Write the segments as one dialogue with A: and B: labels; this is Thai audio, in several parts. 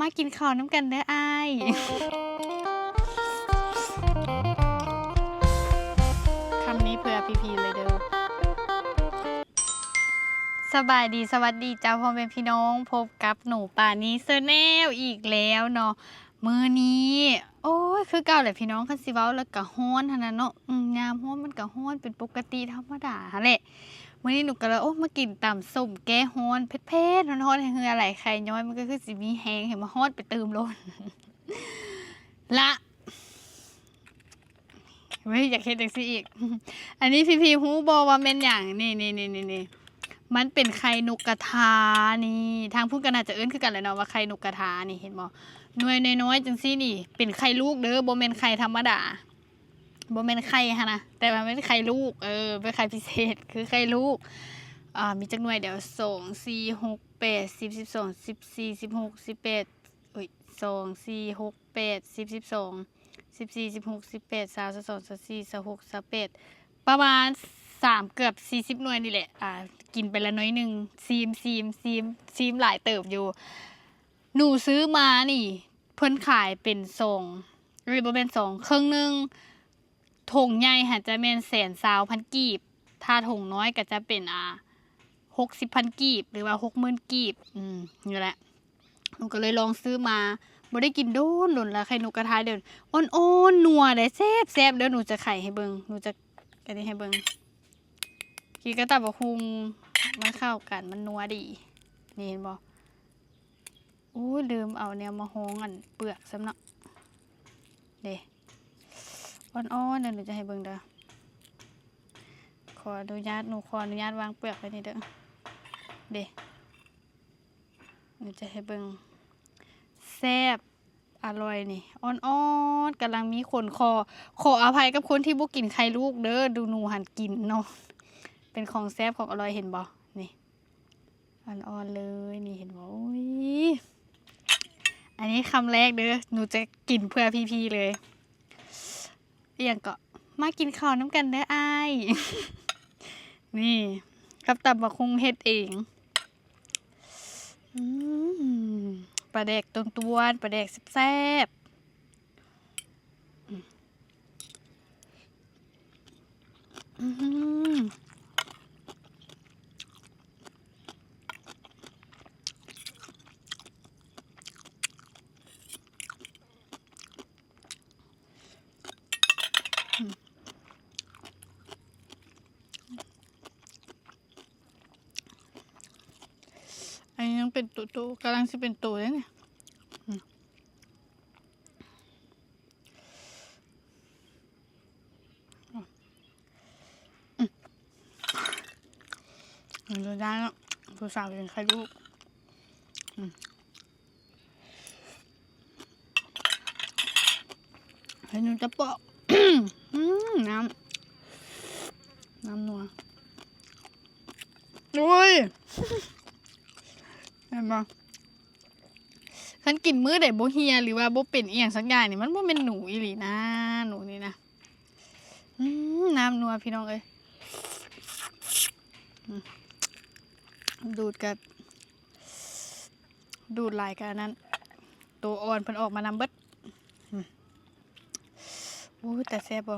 A: มากินข้าวน้ำกันเด้ออ้ายคำนี้เพื่อพีพีเลยเด้อสบายดีสวัสดีเจ้าพ่อแม่พี่น้อง พบกับหนูป่านี้เซอร์แนลอีกแล้วเนาะมือนี้ อ้ยคือเก่าแหละพี่น้องคันสิเว้าแล้วก็ฮ้อนหั่นน่ะเนาะอืมยามฮ้อนมันก็ฮ้อนเป็นปกติธรรมดาหั่นแหละมื้อนี้หนูก็เลยโอ้มากินตำส้มแก้ฮ้อนเผ็ดๆฮ้อนๆให้เหงื่อไหลไข่ย้อยมันก็คือสิมีแฮงให้มาฮ้อนไปเติมโลดละเว้ยอยากเฮ็ดจังซี่อีก อันนี้พี่พีฮู้บ่ว่าแม่นหยังนี่ๆๆๆๆ มันเป็นไข่นกกระทานี่ ทางพูดกันอาจจะเอิ้นคือกันแหละเนาะว่าไข่นกกระทานี่เห็นบ่หน่วยน้อยๆจังซี่นี่ เป็นไข่ลูกเด้อบ่แม่นไข่ธรรมดาบ่แม่นไข่หั่นะแต่ว่าเป็นไข่ลูก เออเป็นไข่พิเศษคือไข่ลูกอ่ามีจักหน่วยเดี๋ยว2 4 6 8 10 12 14 16 18เอ้ย2 4 6 8 10 12 14 16 18 22 24 26 28ประมาณ สามเกือบสี่สิบหน่วยนี่แหละ อ่า กินไปละน้อยหนึ่งซีมซีมซีมซีมหลายเติบอยู่ หนูซื้อมานี่ เพิ่นขายเป็นทรงรือบ่เป็นสองครึ่งหนึ่งถงใหญ่หาจะแม่นแสนสาวพันกีบ ถ้าถงน้อยก็จะเป็นอ่าหกสิบพันกีบ หรือว่าหกหมื่นกีบ อืมนี่แหละหนูก็เลยลองซื้อมาบ่ได้กินโดนหล่นละไข่นกกระทาเดี๋ยวอ่อนๆนัวเลยแซ่บแซ่บเดี๋ยวหนูจะไข่ให้เบิงหนูจะอันนี้ให้เบิง กีก็ตับบักฮุงมันเข้ากันมันนัวดี นี่เห็นบ่โอ้ยลืมเอาแนวมาฮ้องอันเปลือกสำเนาะเด้อ่อนๆเดี๋ยวหนูจะให้เบิ่งเด้อขออนุญาตหนูขออนุญาตวางเปลือกไว้นี่เด้อเด้หนูจะให้เบิ่งแซ่บอร่อยนี่อ่อนๆกำลังมีขนคอ ขออภัยกับคนที่บ่กินไข่ลูกเด้อดูหนูหันกินเนาะ เป็นของแซ่บของอร่อยเห็นบ่นี่อ่อนๆเลยนี่เห็นบ่โอ้ยอันนี้คำแรกเด้อหนูจะกินเพื่อพี่ๆเลยอย่างก็มากินข้าวน้ำกันเด้ออายนี่กับตับบักคงเฮ็ดเองอปลาแดกตวตวนปลาแดกแซ่บอืม อันนี้ยังเป็นตัวโตกำลังจะเป็นตัวเลยเนี่ยมอืมอืมดูได้แล้วผู้สาวเป็นใครลูกให้หนูจะปอกน้ำ น้ำนัวโอ้ย ห็นปะฉันกินมื้อใดบ่เฮียหรือว่าบ่เป็นอีหยังสักอย่างนี่มันบ่เป็นหนูอีหลีนะ หนูนี่นะอืมน้ำนัวพี่น้องเอ้ยดูดกับดูดลายกันนั้น ตัวอ่อนเพิ่นออกมานำเบิดอืมโอ้แต่แซ่บบ่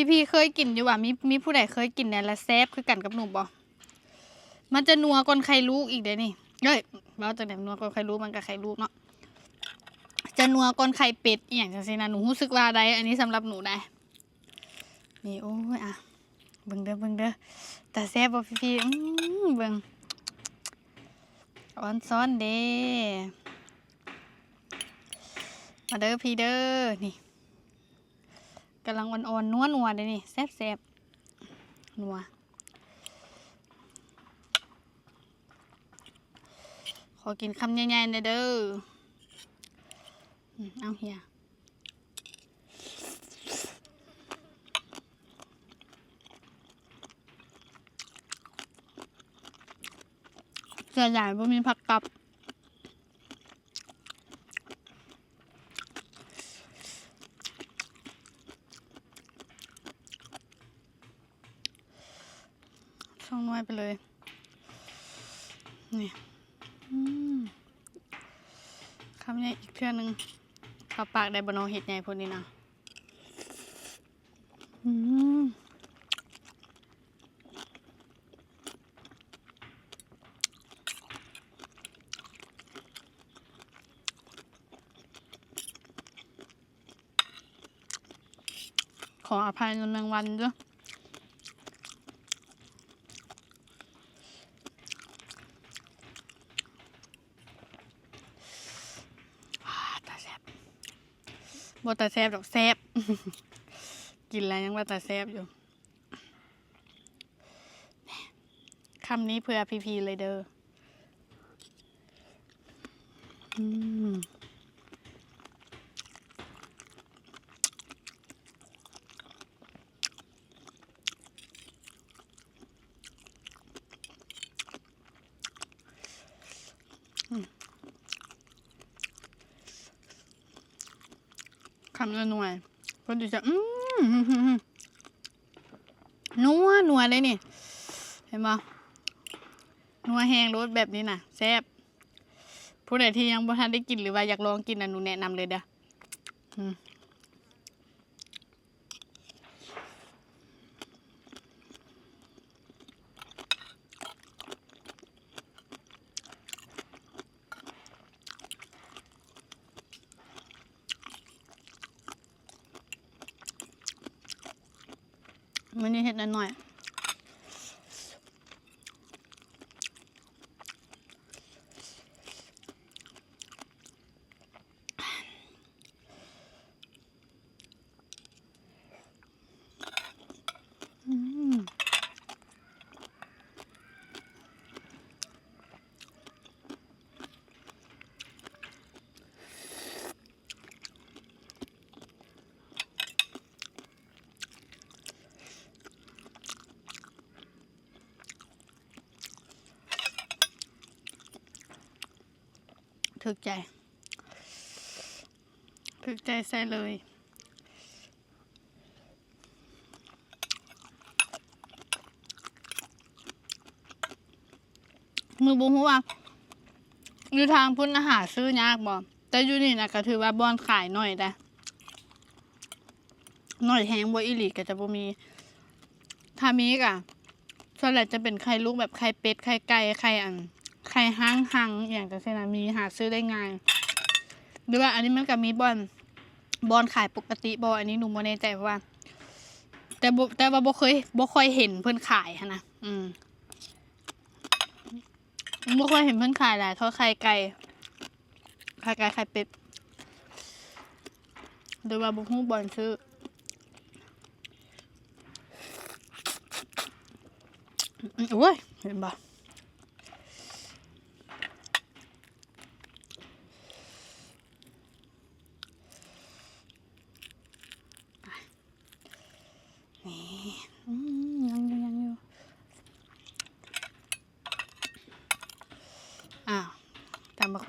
A: อื้อหือพี่ๆเคยกินอยู่ว่ามีมีผู้ใดเคยกินเนี่ยและแซ่บคือกันกับหนูบ่มันจะนัวก่อนไข่ลูกอีกเด้นี่เอ้ยเราจะแบบนัวก่อนไข่ลูกมันกับไข่ลูกเนาะจะนัวก่อนไข่เป็ดอย่างจังซี่นะหนูรู้สึกว่าได้อันนี้สำหรับหนูได้นี่โอ้ยอะเบิ่งเด้อเบิ่งเด้อแต่แซ่บบ่พี่ๆอื้อเบิ่งออนซ้อนเด้มาเด้อพี่เด้อนี่ กำลังอ่อนๆนัวนัวๆเลยนี่แซ่บแซ่บๆนัวขอกินคำใหญ่ๆหน่อยเด้อเอาเฮียเสียใหญ่บ่มีผักกับ ช่องน้อยไปเลย นี่คำนี้อีกเพื่อนหนึ่งข้าปากได้บนอเห็ดใหญ่พวกนี้นะอืมขออภัยในแมงวันด้วย อ่าตาแซ บบตาแซบดอกแซบกินแล้วยังบ่ตาแซบอยู่คำนี้เพื่อพีพีเลยเด้ออืม คำละหน่วยคนดูจะอืมนัวนัวเลยนี่ เห็นปะนัวแห้งรสแบบนี้น่ะแซ่บผู้ใดที่ยังบ่ทันได้กินหรือว่าอยากลองกินนะหนูแนะนำเลยเด้อ มันนี่เห็ดหน่อยๆ ถึกใจ ถึกใจใส่เลยมือบุหัวาอยู่ทางพุ่นอาหารซื้อยากบ่แต่อยู่นี่นะก็ถือว่าบอนขายหน่อยแต่หน่อยแห้งบ่อีหลีก็จะบ่มีถ้ามีก็ส่วนใหญ่จะเป็นไข่ลูกแบบไข่เป็ดไข่ไก่ไข่อัน ไข่ห้างหังอย่างจะเช่นมีหาซื้อได้ง่าย หรือว่าอันนี้มันก็มีบอนบอนขายปกติบออันนี้หนูบ่แน่ใจว่า แต่บแต่ว่าบ่เคยบ่ค่อยเห็นเพิ่อนขายนะอืมไม่ค่อยเห็นเพื่อนขายหลายเท่าไข่ไก่ไข่ไก่ไข่เป็ดหรือว่าบุกฮู้บอลซื้อโอ้ยเห็นปะนี่อืมยังอยู่ยังอยู่ อ้าว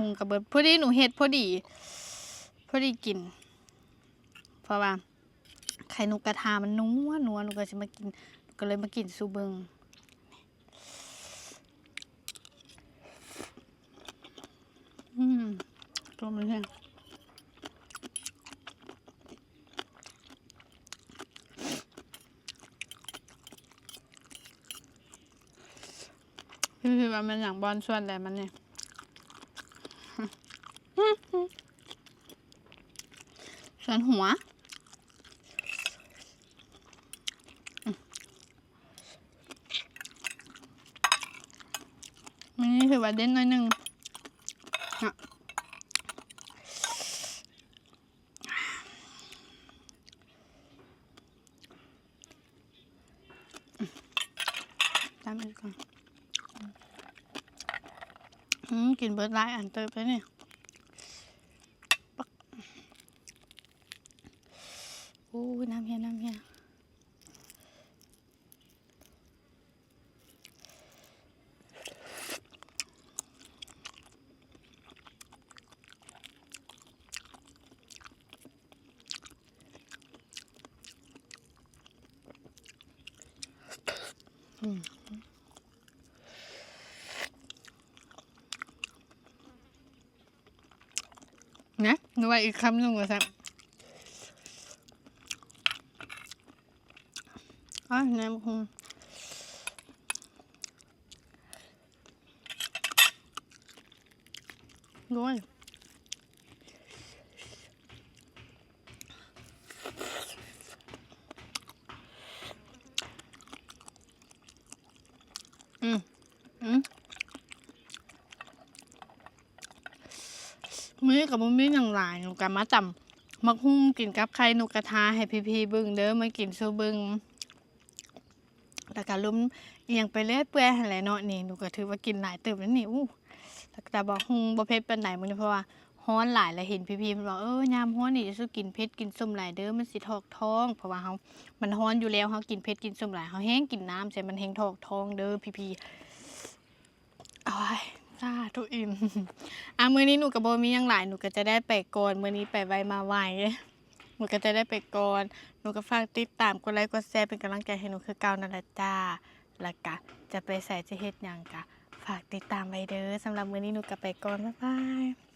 A: งกับเบิดพอดีหนูเฮ็ดพอดี พอดีกิน เพราะว่าไข่นกกระทามันนัวนัวหนูก็จะมากินก็เลยมากินซูเบิงอืมตัวมันเนี่ยคือว่ามันอย่างบอลส่วนแต่มันเนี่ย ส่วนหัว มันนี่ถือว่าเด่นหน่อยหนึ่งตามอีกก่อนอืมกินเบิร์ดไลายอันเติบไปเนี่ย โอ้น้ำเฮียน้ำเฮียอืมนะหนูว่าอีกคำหนึ่งว่าสั อ๋อแหนมคงด้วยอืม อืมมื้อกับมื้อมีอย่างหลายหนูกันมาจำมักหุ้งกินกับไข่นกกระทาให้พี่พีๆบิ่งเด้อมากินโซบิ่ง แล้วก็ล้มเอียงไปเรื่อยเปื่อยหั่นแหละเนาะนี่หนูก็ถือว่ากินหลายเติบแล้วนี่อู้แต่บ่หุ้งบ่เผ็ดปานใดมื้อนี้เพราะว่าฮ้อนหลายแล้วเห็นพี่ๆเพิ่นบอกเออยามฮ้อนนี่จะสู้กินเผ็ดกินส้มหลายเด้อมันสิทอกท้อง เพราะว่าเฮามันฮ้อนอยู่แล้วเฮากินเผ็ดกินส้มหลายเฮาแห้งกินน้ำใส่มันแห้งทอกท้องเด้อพี่ๆเอาไว้จ้าทุกอิ่มอะมื้อนี้หนูกับโบมียังหลายหนูก็จะได้ไปก่อนมื้อนี้ไปไวมาไว นูก็จะได้ไปก่อน หนูก็ฝากติดตามกดไลค์กดแชร์เป็นกำลังใจให้หนูคือเก่านั่นแหละจ้าแล้วก็จะไปใส่จะเฮ็ดหยังกะฝากติดตามไว้เด้อสำหรับมื้อนี้หนูก็ไปก่อนบ๊ายบาย